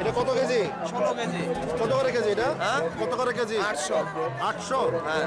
এটা কত কেজি? ষোলো কেজি। কত করে কেজি এটা? হ্যাঁ? কত করে কেজি? আটশো। আটশো? হ্যাঁ।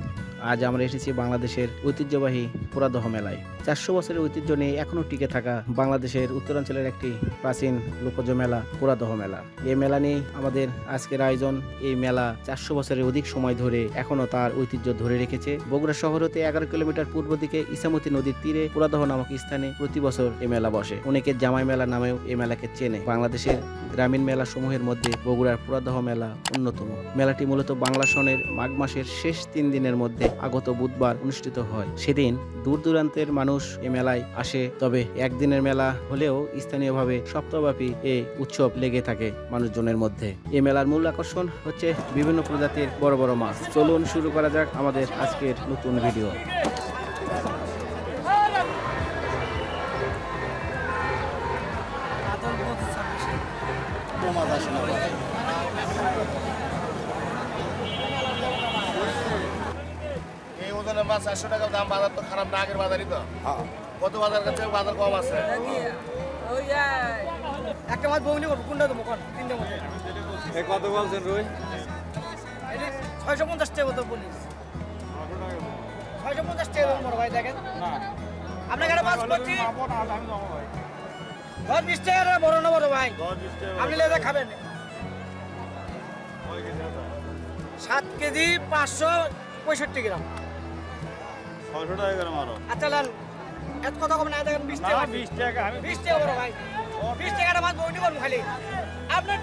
আজ আমরা এসেছি বাংলাদেশের ঐতিহ্যবাহী পুরাদহ মেলায়। চারশো বছরের ঐতিহ্য নিয়ে এখনও টিকে থাকা বাংলাদেশের উত্তরাঞ্চলের একটি প্রাচীন লোকজ মেলা, পুরাদহ মেলা। এই মেলা নিয়ে আমাদের আজকের আয়োজন। এই মেলা চারশো বছরের অধিক সময় ধরে এখনও তার ঐতিহ্য ধরে রেখেছে। বগুড়া শহর হতে এগারো কিলোমিটার পূর্ব দিকে ইসামতি নদীর তীরে পুরাদহ নামক স্থানে প্রতি বছর এই মেলা বসে। অনেকে জামাই মেলা নামেও এই মেলাকে চেনে। বাংলাদেশের গ্রামীণ মেলা সমূহের মধ্যে বগুড়ার পুরাদহ মেলা অন্যতম। মেলাটি মূলত বাংলা সনের মাঘ মাসের শেষ তিন দিনের মধ্যে আগত বুধবার অনুষ্ঠিত হয়। সেদিন দূর দূরান্তের মানুষ এ মেলায় আসে, তবে একদিনের মেলা হলেও স্থানীয়ভাবে সপ্তাহব্যাপী এ উৎসব লেগে থাকে মানুষজনের মধ্যে। এ মেলার মূল আকর্ষণ হচ্ছে বিভিন্ন প্রজাতির বড় বড় মাছ। চলুন শুরু করা যাক আমাদের আজকের নতুন ভিডিও। মাছ চারশো টাকা দাম বাজার তো খারাপ না আগের বাজারই তো। হ্যাঁ। কত বাজার কাছে বাজার কম আছে? একটা মাছ করব কোনটা দেবো কোন? তিনটে মধ্যে কত বলছেন রুই? ছয়শো পঞ্চাশ টাকা তো বলিস ছয়শো পঞ্চাশ টাকা বড় ভাই দেখেন। আপনার কাছে মাছ করছি দশ বিশ টাকা বড় না বড় ভাই? আপনি লেদা খাবেন। সাত কেজি পাঁচশো পঁয়ষট্টি গ্রাম। ছয়শো টাকা করে মারো। আচ্ছা লাল এত কথা কম না দেখেন বিশ টাকা। বিশ টাকা বিশ টাকা বড় ভাই। বিশ টাকাটা মাছ বউনি করব খালি। আপনার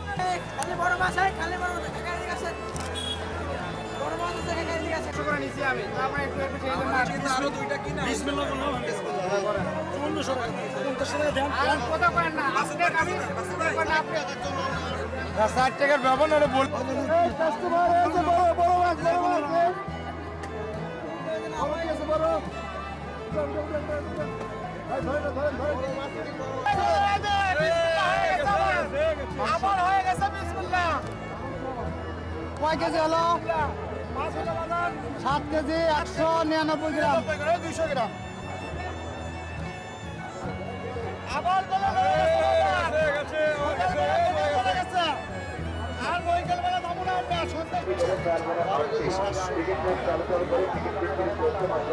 খালি বড় মাছ হয় খালি বড় মাছ বড় করে নিছি আমি। আমরা একটু একটু আর দুইটা কিনা? টাকা। না আপনি আমি আপনি। ষাট টাকার ব্যবহার বল আমার হয়ে কয় কেজি হলো সাত কেজি একশো নিরানব্বই গ্রাম দুইশো গ্রাম আবার টিকিট চালু করে টিকিট বিক্রি করতে মাত্র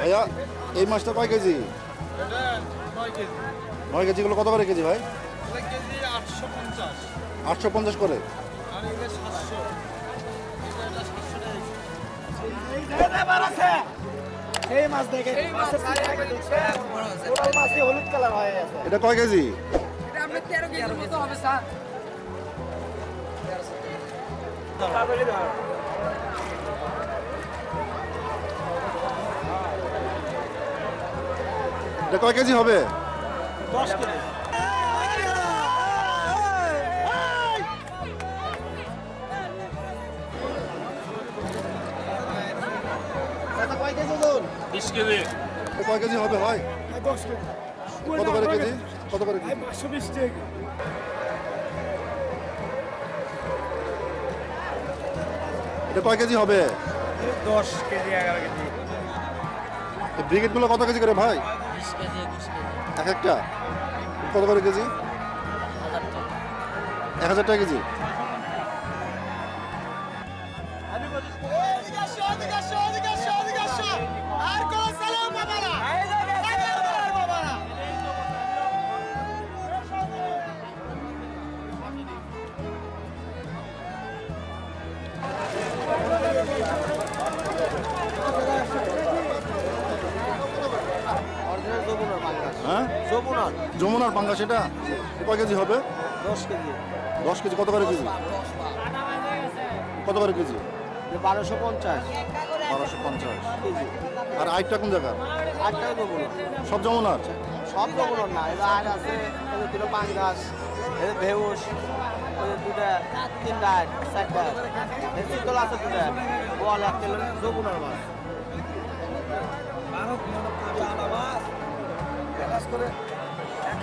ভাইয়া এই মাছটা কয় কেজি? নয় কেজিগুলো কত করে কেজি ভাই? আটশো পঞ্চাশ। করে? এটা কয় কেজি? এটা কয় কেজি হবে? কয় কেজি হবে ভাই? দশ কেজি। কত করে কেজি? কত করে এটা কয় কেজি হবে? দশ কেজি এগারো কেজি। কত কেজি করে ভাই? এক একটা? কত করে কেজি? এক হাজার টাকা কেজি? যমুনার পাঙ্গা সেটা কয় কেজি হবে? দশ কেজি। দশ কেজি কত করে কেজি? কত করে কেজি? বারোশো পঞ্চাশ। বারোশো পঞ্চাশ। কেজি। আর আইটটা কোন জায়গার? আটটাই না সব যমুনার? সব দেবো না এবার আর আছে দুটো পাঙ্গাস ভেউস দুটা তিনটা আট চারটা শীতল আছে দুটা বল এক কিলো যমুনার মাছ।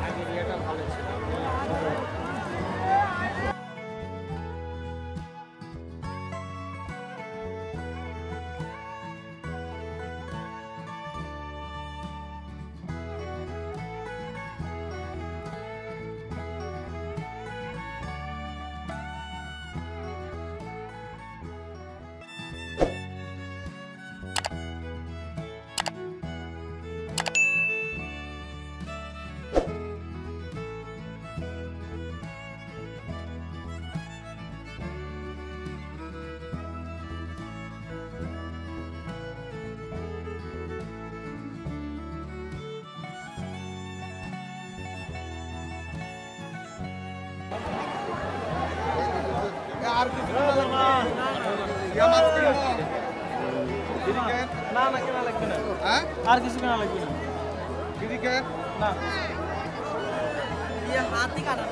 না ইয়েটা ভালো লাগবে আর কিছু কেনা লাগবে না না হাতি কাটা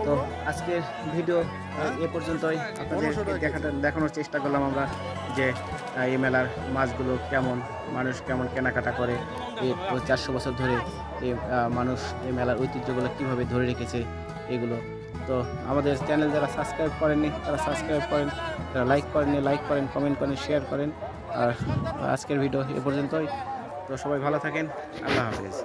তো আজকের ভিডিও এ পর্যন্তই আপনাদের দেখানোর চেষ্টা করলাম আমরা যে এই মেলার মাছগুলো কেমন মানুষ কেমন কেনাকাটা করে এই চারশো বছর ধরে এই মানুষ এই মেলার ঐতিহ্যগুলো কীভাবে ধরে রেখেছে এগুলো। তো আমাদের চ্যানেল যারা সাবস্ক্রাইব করেননি তারা সাবস্ক্রাইব করেন যারা লাইক করেননি লাইক করেন কমেন্ট করেন শেয়ার করেন। আর আজকের ভিডিও এ পর্যন্তই। তো সবাই ভালো থাকেন আল্লাহ হাফেজ।